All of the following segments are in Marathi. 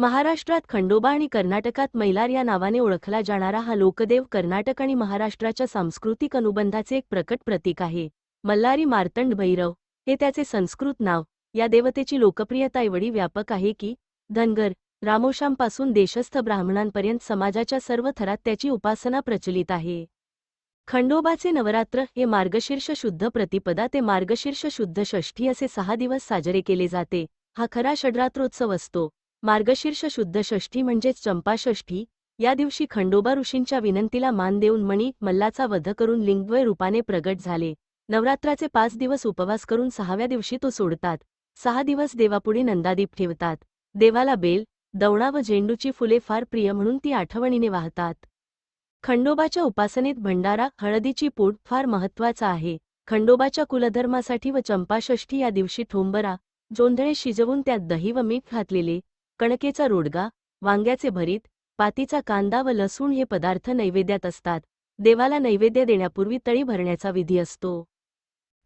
महाराष्ट्रात खंडोबा आणि कर्नाटकात मैलार या नावाने ओळखला जाणारा हा लोकदेव कर्नाटक आणि महाराष्ट्राच्या सांस्कृतिक अनुबंधाचे एक प्रकट प्रतीक आहे. मल्हारी मार्तंड भैरव हे त्याचे संस्कृत नाव या देवतेची लोकप्रियता एवढी व्यापक आहे की धनगर रामोशांपासून देशस्थ ब्राह्मणांपर्यंत समाजाच्या सर्व थरात त्याची उपासना प्रचलित आहे. खंडोबाचे नवरात्र हे मार्गशीर्ष शुद्ध प्रतिपदा ते मार्गशीर्ष शुद्ध षष्ठी असे सहा दिवस साजरे केले जाते. हा खरा षड्रात्रोत्सव असतो. मार्गशीर्ष शुद्ध षष्ठी म्हणजेच चंपाषष्ठी या दिवशी खंडोबा ऋषींच्या विनंतीला मान देऊन मणी मल्लाचा वध करून लिंगद्वय रूपाने प्रगट झाले. नवरात्राचे पाच दिवस उपवास करून सहाव्या दिवशी तो सोडतात. सहा दिवस देवापुढे नंदादीप ठेवतात. देवाला बेल दवणा व झेंडूची फुले फार प्रिय म्हणून ती आठवणीने वाहतात. खंडोबाच्या उपासनेत भंडारा हळदीची पूड फार महत्त्वाचा आहे. खंडोबाच्या कुलधर्मासाठी व चंपाषष्ठी या दिवशी ठोंबरा जोंधळे शिजवून त्यात दही व मीठ घातलेले कणकेचा रोडगा वांग्याचे भरीत पातीचा कांदा व लसूण हे पदार्थ नैवेद्यात असतात. देवाला नैवेद्य देण्यापूर्वी तळी भरण्याचा विधी असतो.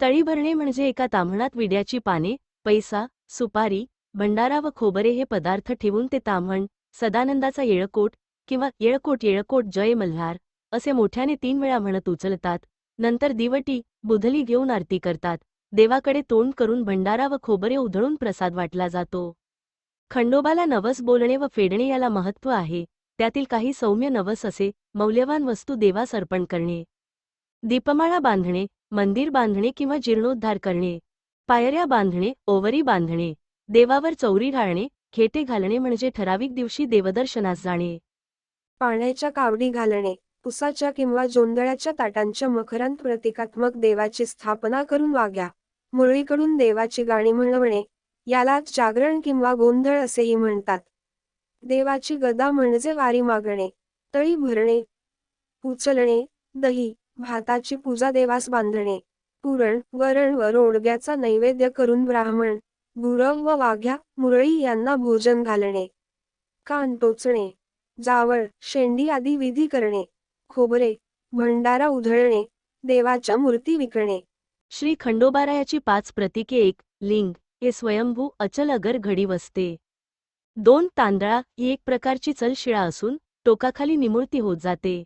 तळी भरणे म्हणजे एका ताम्हणात विड्याची पाने पैसा सुपारी भंडारा व खोबरे हे पदार्थ ठेवून ते ताम्हण सदानंदाचा येळकोट किंवा येळकोट येळकोट जय मल्हार असे मोठ्याने तीन वेळा म्हणत उचलतात. नंतर दिवटी बुधली घेऊन आरती करतात. देवाकडे तोंड करून भंडारा व खोबरे उधळून प्रसाद वाटला जातो. खंडोबाला नवस बोलणे व फेडणे याला महत्त्व आहे. त्यातील काही सौम्य नवस असे मौल्यवान वस्तू देवास अर्पण करणे. दीपमाळा बांधणे मंदिर बांधणे किंवा जीर्णोद्धार करणे. पायऱ्या बांधणे ओवरी बांधणे. देवावर चौरी घालणे खेटे घालणे म्हणजे ठराविक दिवशी देवदर्शनास जाणे. पाण्याच्या कावडी घालणे उसाच्या किंवा जोंधळ्याच्या ताटांच्या मखरांत प्रतिकात्मक देवाची स्थापना करून वाग्या. मुरळीकडून देवाची गाणी म्हणवणे यालाच जागरण किंवा गोंधळ असेही म्हणतात. देवाची गदा म्हणजे वारी मागणे तळी भरणे उचलणे दही भाताची पूजा देवास बांधणे पुरण वरण व रोडग्याचा नैवेद्य करून ब्राह्मण गुरव व वाघ्या मुरळी यांना भोजन घालणे कान टोचणे जावळ शेंडी आदी विधी करणे खोबरे भंडारा उधळणे देवाच्या मूर्ती विकणे. श्री खंडोबारायाची पाच प्रतीके एक लिंग. हे स्वयंभू अचल अगर घडी वसते. दोन तांदळा ही एक प्रकारची चलशिळा असून टोकाखाली निमुळती होत जाते.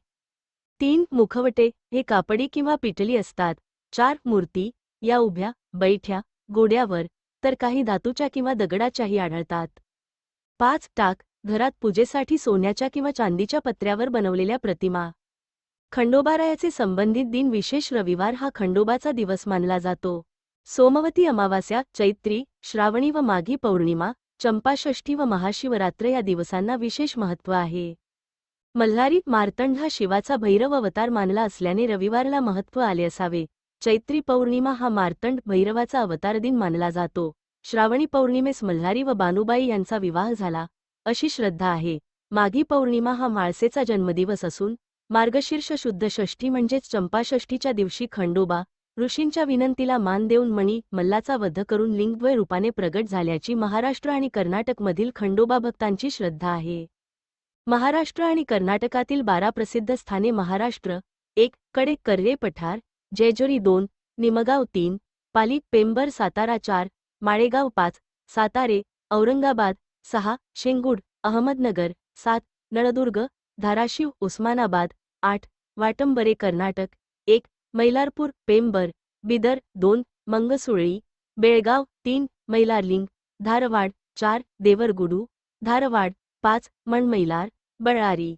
तीन मुखवटे हे कापडी किंवा पिटली असतात. चार मूर्ती या उभ्या बैठ्या गोड्यावर तर काही धातूच्या किंवा दगडाच्याही आढळतात. पाच टाक घरात पूजेसाठी सोन्याच्या किंवा चांदीच्या पत्र्यावर बनवलेल्या प्रतिमा. खंडोबारायाचे संबंधित दिन विशेष रविवार हा खंडोबाचा दिवस मानला जातो. सोमवती अमावास्या चैत्री श्रावणी व माघी पौर्णिमा चंपाषष्ठी व महाशिवरात्र या दिवसांना विशेष महत्त्व आहे. मल्हारी मार्तंड हा शिवाचा भैरव अवतार मानला असल्याने रविवारला महत्त्व आले असावे. चैत्री पौर्णिमा हा मार्तंड भैरवाचा अवतार दिन मानला जातो. श्रावणी पौर्णिमेस मल्हारी व बानुबाई यांचा विवाह झाला अशी श्रद्धा आहे. माघी पौर्णिमा हा माळसेचा जन्मदिवस असून मार्गशीर्ष शुद्ध षष्ठी म्हणजेच चंपाषष्ठीच्या दिवशी खंडोबा ऋषींच्या विनंतीला मान देऊन मणी मल्लाचा वध करून लिंगद्वय रूपाने प्रगट झाल्याची महाराष्ट्र आणि कर्नाटकमधील खंडोबा भक्तांची श्रद्धा आहे. महाराष्ट्र आणि कर्नाटकातील बारा प्रसिद्ध स्थाने महाराष्ट्र एक कडे कर्रे पठार जेजुरी दोन निमगाव तीन पाली पेंबर सातारा चार माळेगाव पाच सातारे औरंगाबाद सहा शेंगूड अहमदनगर सात नळदुर्ग धाराशिव उस्मानाबाद आठ वाटंबरे कर्नाटक एक मैलारपूर पेंबर बिदर दोन मंगसुळी बेळगाव तीन मैलारलिंग धारवाड चार देवरगुडू धारवाड पाच मणमैलार बळारी.